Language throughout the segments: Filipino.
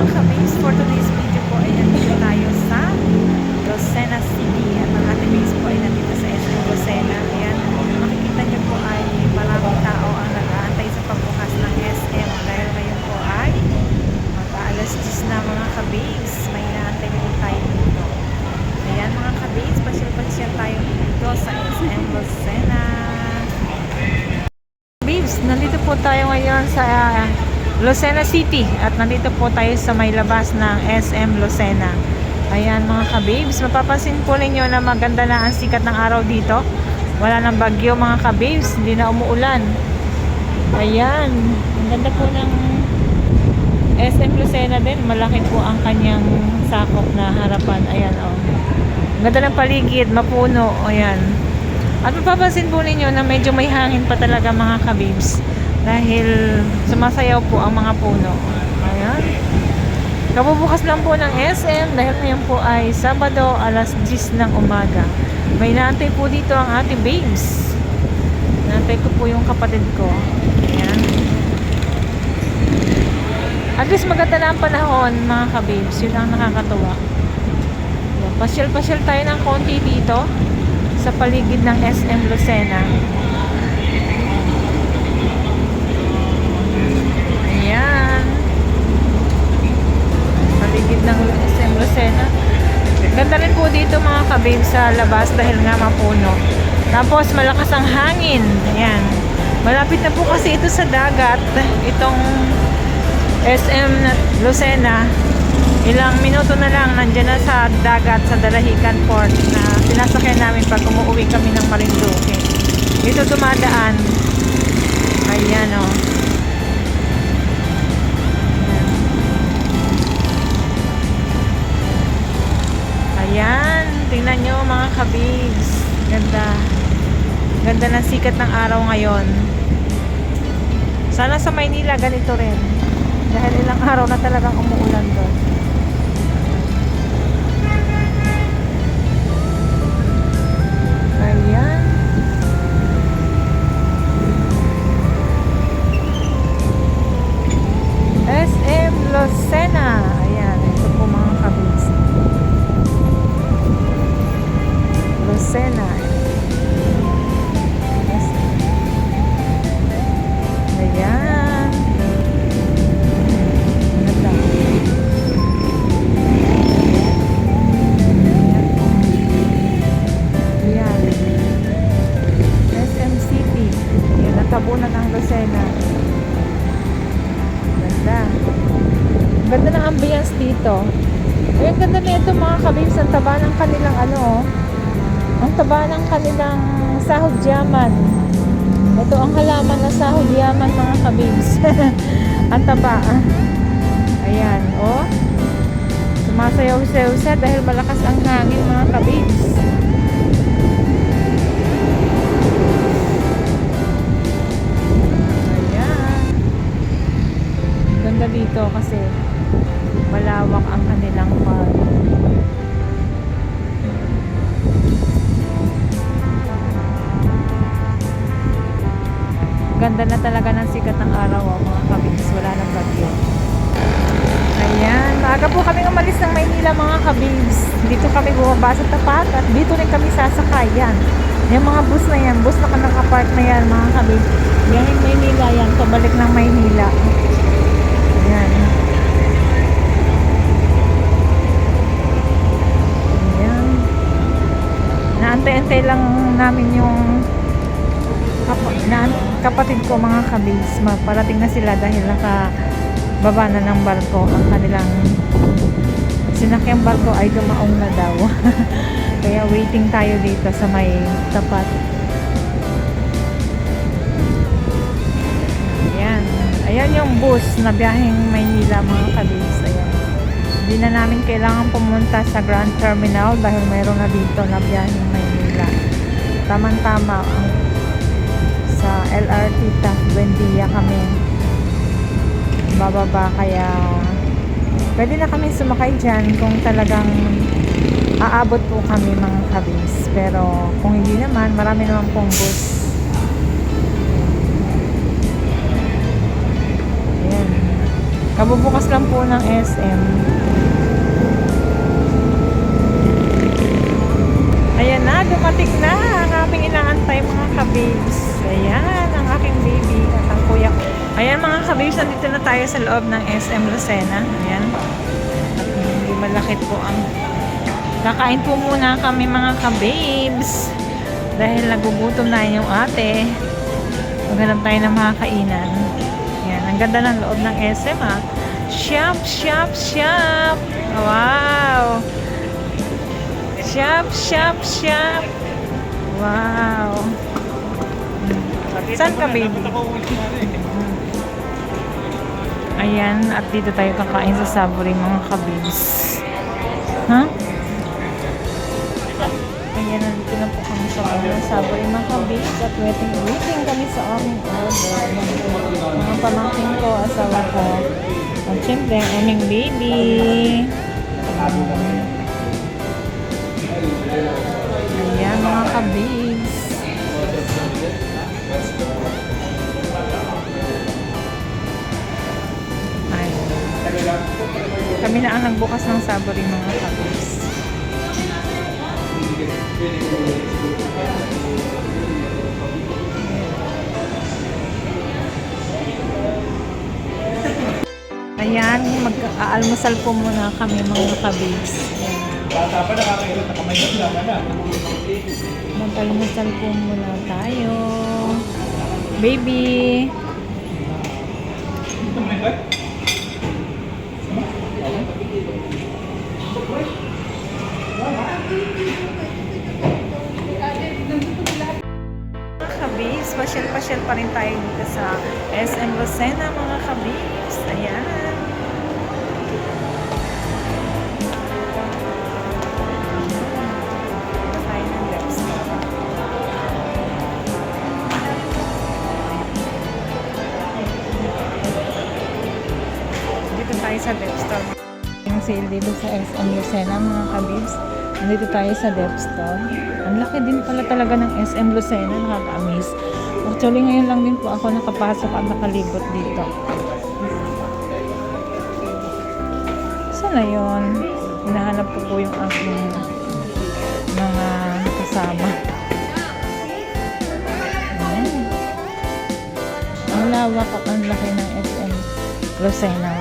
mga kabis, for today's video po ay nandito tayo sa Lucena City at ating base po ay nandito sa SM Lucena. Ayan, makikita niyo po ay maraming tao ang nag-aantay sa pagbukas ng SM dahil ngayon po ay mag-aalas 10 na mga kabis. May inaantay na po tayo dito. Ayan mga kabis, pasyal-pasyal tayo dito sa SM Lucena. Babes, nandito po tayo ngayon sa uh, Lucena City at nandito po tayo sa may labas ng SM Lucena. Ayan mga kababes, mapapansin po ninyo na maganda na ang sikat ng araw dito. Wala nang bagyo mga kababes, hindi na umuulan. Ayan, ang ganda po ng SM Lucena din. Malaki po ang kanyang sakop na harapan. Ayan oh. Ang ganda ng paligid, mapuno. Ayan. At mapapansin po ninyo na medyo may hangin pa talaga mga kabibs dahil sumasayaw po ang mga puno. Ayan. Kabubukas lang po ng SM dahil ngayon po ay Sabado alas 10 ng umaga. May naantay po dito ang ating babes. Naantay ko po yung kapatid ko. Ayan. At least maganda na ang panahon mga kabibs. Yun ang nakakatuwa. Ayan, Pasyal-pasyal tayo ng konti dito sa paligid ng SM Lucena. Kabib sa labas dahil nga mapuno. Tapos malakas ang hangin. Ayan. Malapit na po kasi ito sa dagat. Itong SM Lucena ilang minuto na lang nandyan na sa dagat sa Dalahican Port na sinasakyan namin pag umuwi kami ng Marinduque dito dumadaan ayan o ayan tingnan nyo mga kabibs ganda. Ganda ng sikat ng araw ngayon. Sana sa Maynila ganito rin. Dahil ilang araw na talagang umuulan doon ambience dito. Ay, ang ganda na ito mga kabibs. Ang taba ng kanilang ano oh. Ang taba ng kanilang sahod yaman. Ito ang halaman na sahod yaman mga kabibs. ang taba. Ayan, oh. Sumasayaw-sayaw siya dahil malakas ang hangin mga kabibs. Ayan. Ganda dito kasi malawak ang kanilang park. Ganda na talaga ng sikat ng araw oh, mga kabins. Wala nang bagyo. Ayan. Maaga po kami umalis ng Maynila mga kabins. Dito kami bumaba sa tapat at dito rin kami sasakay. Yan. Yung mga bus na yan. Bus na ka nakapark na yan mga kabins. Yan yung Maynila yan. Pabalik ng Maynila. Ayan. Ayan. Naantay-antay lang namin yung kapatid ko mga kabis. Parating na sila dahil naka baba na ng barko. Ang kanilang sinakyang barko ay dumaong na daw. Kaya waiting tayo dito sa may tapat. Ayan. Ayan yung bus na biyaheng Maynila mga kabis. Ayan. Hindi na namin kailangan pumunta sa Grand Terminal dahil mayroon na dito na biyaheng Maynila. Tamang-tama ang sa LRT ta Buendia kami bababa kaya pwede na kami sumakay dyan kung talagang aabot po kami mga kabis pero kung hindi naman marami naman pong bus Kabubukas lang po ng SM. Ayan na, dumating na ang aming inaantay mga kabibs. Ayan, ang aking baby at ang kuya ko. Ayan mga kabibs, nandito na tayo sa loob ng SM Lucena. Ayan. At hindi malaki po ang... Kakain po muna kami mga kabibs. Dahil nagugutom na yung ate. Maghanap tayo ng mga kainan. Ayan, ang ganda ng loob ng SM ha. Shop, shop, shop. Wow. Shop, shop, shop. Wow. Saan ka, baby? Ayan, at dito tayo kakain sa Savory, mga kabibs. Ha? Ayan, nandito na po kami sa ng Savory, mga kabibs. At waiting, waiting kami sa aming order. Mga pamangkin ko, asawa ko. At syempre, aming baby. Ayan, Ay. Kami na ang nagbukas ng Savory, mga kabibs. Ayan, mag-aalmusal po muna kami mga kabibs. Ayan. Bata pa nakakailan na kamay na na. Mag-almusal po muna tayo. Baby! Mga kabis, pasyal-pasyal pa rin tayo dito sa SM Lucena, mga kabis. Ayan. Sale dito sa SM Lucena, mga kabibs. Nandito tayo sa Dep Store. Ang laki din pala talaga ng SM Lucena, nakaka-amaze. Actually, ngayon lang din po ako nakapasok at nakalibot dito. Saan na yun? Hinahanap ko po yung aking mga kasama. Ang lawak at ang laki ng SM Lucena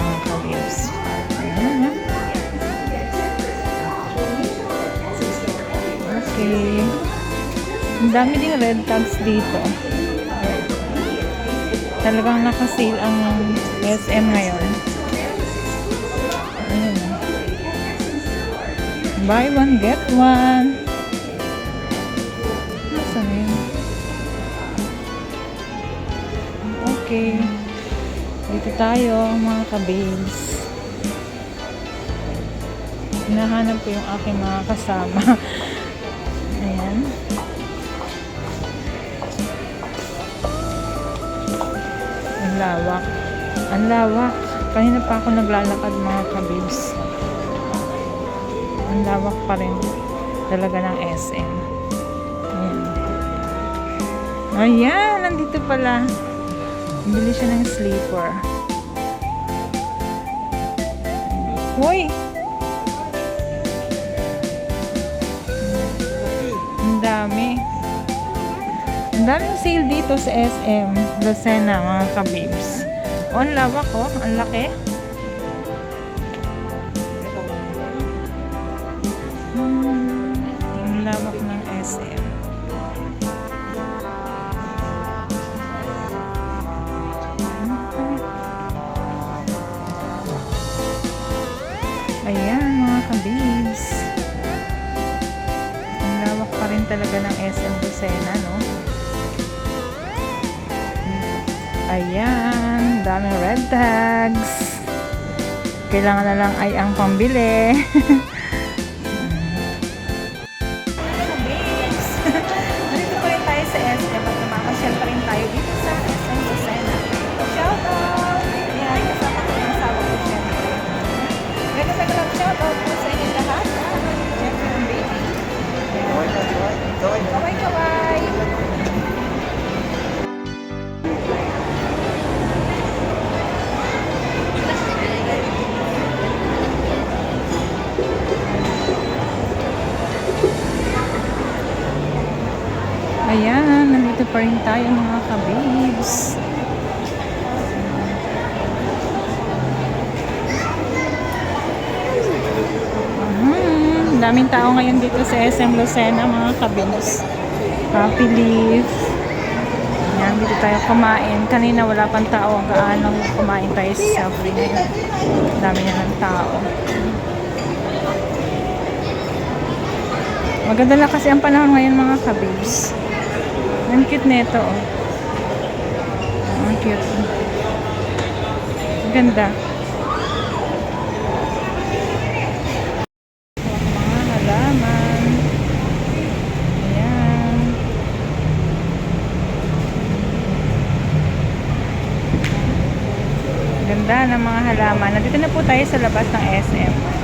Dami ding red tags dito. Talagang nakasale ang SM ngayon. Ayan. Buy one, get one. Nasaan na yun? Okay. Dito tayo, mga kababes. Hinahanap ko yung aking mga kasama. lawak. Ang lawak. Kanina pa ako naglalakad mga kababes. Ang lawak pa rin talaga ng SM. Ayan. Ayan, nandito pala. Bili siya ng sleeper. Hoy! Ang dami. Daming sale dito sa SM Lucena, mga kabibs. O, ang lawak ko. Ang laki. Hmm, ang lawak ng SM. Ayan, mga kabibs. Ang lawak pa rin talaga ng SM Lucena, no? Ayan, daming red tags. Kailangan na lang ay ang pambili. pa rin tayo mga kabibs. Mhm, daming tao ngayon dito sa SM Lucena mga kabibs. Happy Leaf. Yan, dito tayo kumain. Kanina wala pang tao. Gaano kumain tayo sa Subway ngayon. Dami na ng tao. Maganda na kasi ang panahon ngayon mga kabibs. Ang cute nito oh. Ang cute. Ang ganda. Mga halaman. Ayan. Ganda ng mga halaman. Nandito na po tayo sa labas ng SM.